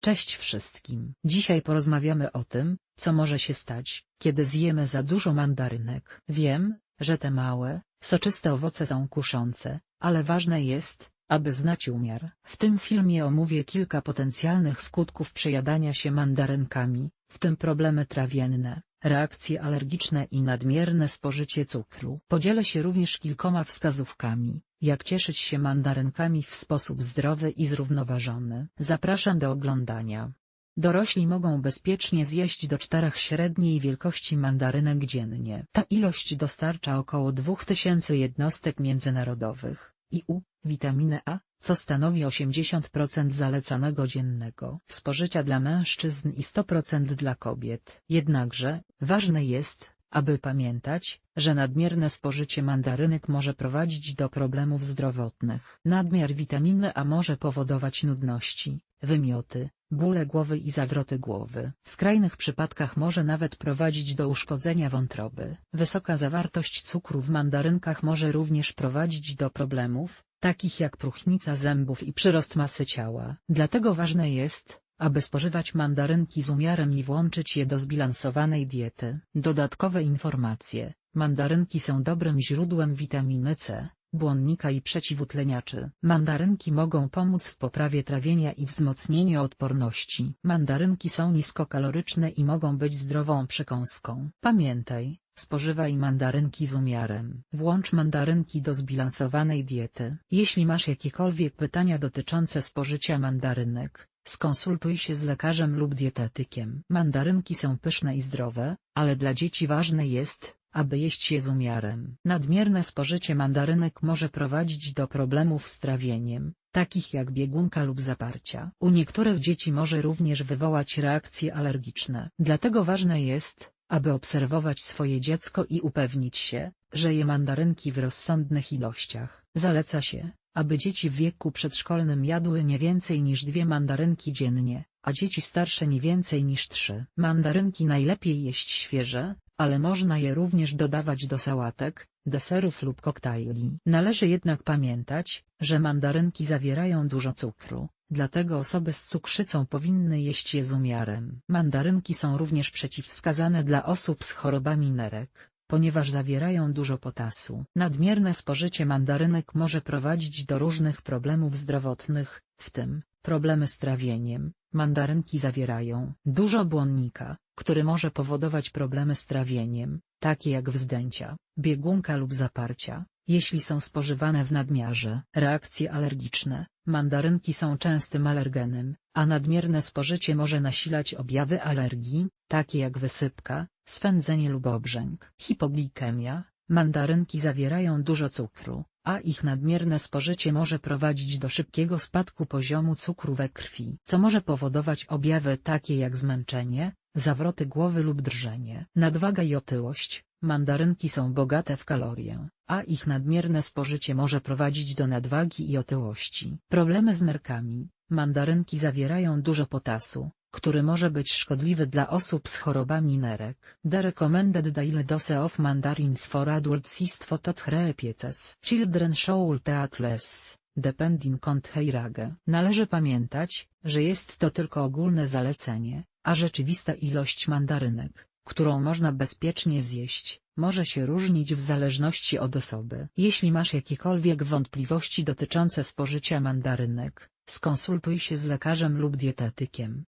Cześć wszystkim. Dzisiaj porozmawiamy o tym, co może się stać, kiedy zjemy za dużo mandarynek. Wiem, że te małe, soczyste owoce są kuszące, ale ważne jest, aby znać umiar. W tym filmie omówię kilka potencjalnych skutków przejadania się mandarynkami, w tym problemy trawienne, reakcje alergiczne i nadmierne spożycie cukru. Podzielę się również kilkoma wskazówkami, jak cieszyć się mandarynkami w sposób zdrowy i zrównoważony. Zapraszam do oglądania. Dorośli mogą bezpiecznie zjeść do czterech średniej wielkości mandarynek dziennie. Ta ilość dostarcza około 2000 jednostek międzynarodowych i U, witaminy A, co stanowi 80% zalecanego dziennego spożycia dla mężczyzn i 100% dla kobiet. Jednakże, ważne jest, aby pamiętać, że nadmierne spożycie mandarynek może prowadzić do problemów zdrowotnych. Nadmiar witaminy A może powodować nudności, wymioty, bóle głowy i zawroty głowy. W skrajnych przypadkach może nawet prowadzić do uszkodzenia wątroby. Wysoka zawartość cukru w mandarynkach może również prowadzić do problemów, takich jak próchnica zębów i przyrost masy ciała. Dlatego ważne jest, aby spożywać mandarynki z umiarem i włączyć je do zbilansowanej diety. Dodatkowe informacje. Mandarynki są dobrym źródłem witaminy C, błonnika i przeciwutleniaczy. Mandarynki mogą pomóc w poprawie trawienia i wzmocnieniu odporności. Mandarynki są niskokaloryczne i mogą być zdrową przekąską. Pamiętaj, spożywaj mandarynki z umiarem. Włącz mandarynki do zbilansowanej diety. Jeśli masz jakiekolwiek pytania dotyczące spożycia mandarynek, Skonsultuj się z lekarzem lub dietetykiem. Mandarynki są pyszne i zdrowe, ale dla dzieci ważne jest, aby jeść je z umiarem. Nadmierne spożycie mandarynek może prowadzić do problemów z trawieniem, takich jak biegunka lub zaparcia. U niektórych dzieci może również wywołać reakcje alergiczne. Dlatego ważne jest, aby obserwować swoje dziecko i upewnić się, że je mandarynki w rozsądnych ilościach. Zaleca się, aby dzieci w wieku przedszkolnym jadły nie więcej niż dwie mandarynki dziennie, a dzieci starsze nie więcej niż trzy. Mandarynki najlepiej jeść świeże, ale można je również dodawać do sałatek, deserów lub koktajli. Należy jednak pamiętać, że mandarynki zawierają dużo cukru, dlatego osoby z cukrzycą powinny jeść je z umiarem. Mandarynki są również przeciwwskazane dla osób z chorobami nerek ponieważ zawierają dużo potasu. Nadmierne spożycie mandarynek może prowadzić do różnych problemów zdrowotnych, w tym, problemy z trawieniem. Mandarynki zawierają dużo błonnika, który może powodować problemy z trawieniem, takie jak wzdęcia, biegunka lub zaparcia, jeśli są spożywane w nadmiarze. Reakcje alergiczne. Mandarynki są częstym alergenem, a nadmierne spożycie może nasilać objawy alergii, takie jak wysypka, swędzenie lub obrzęk. Hipoglikemia. Mandarynki zawierają dużo cukru, a ich nadmierne spożycie może prowadzić do szybkiego spadku poziomu cukru we krwi, co może powodować objawy takie jak zmęczenie, zawroty głowy lub drżenie. Nadwaga i otyłość. Mandarynki są bogate w kalorie, a ich nadmierne spożycie może prowadzić do nadwagi i otyłości. Problemy z nerkami. Mandarynki zawierają dużo potasu, który może być szkodliwy dla osób z chorobami nerek. The recommended daily dose of mandarins for adults is three pieces. Children should eat less, depending on their age. Należy pamiętać, że jest to tylko ogólne zalecenie, a rzeczywista ilość mandarynek, którą można bezpiecznie zjeść, może się różnić w zależności od osoby. Jeśli masz jakiekolwiek wątpliwości dotyczące spożycia mandarynek, skonsultuj się z lekarzem lub dietetykiem.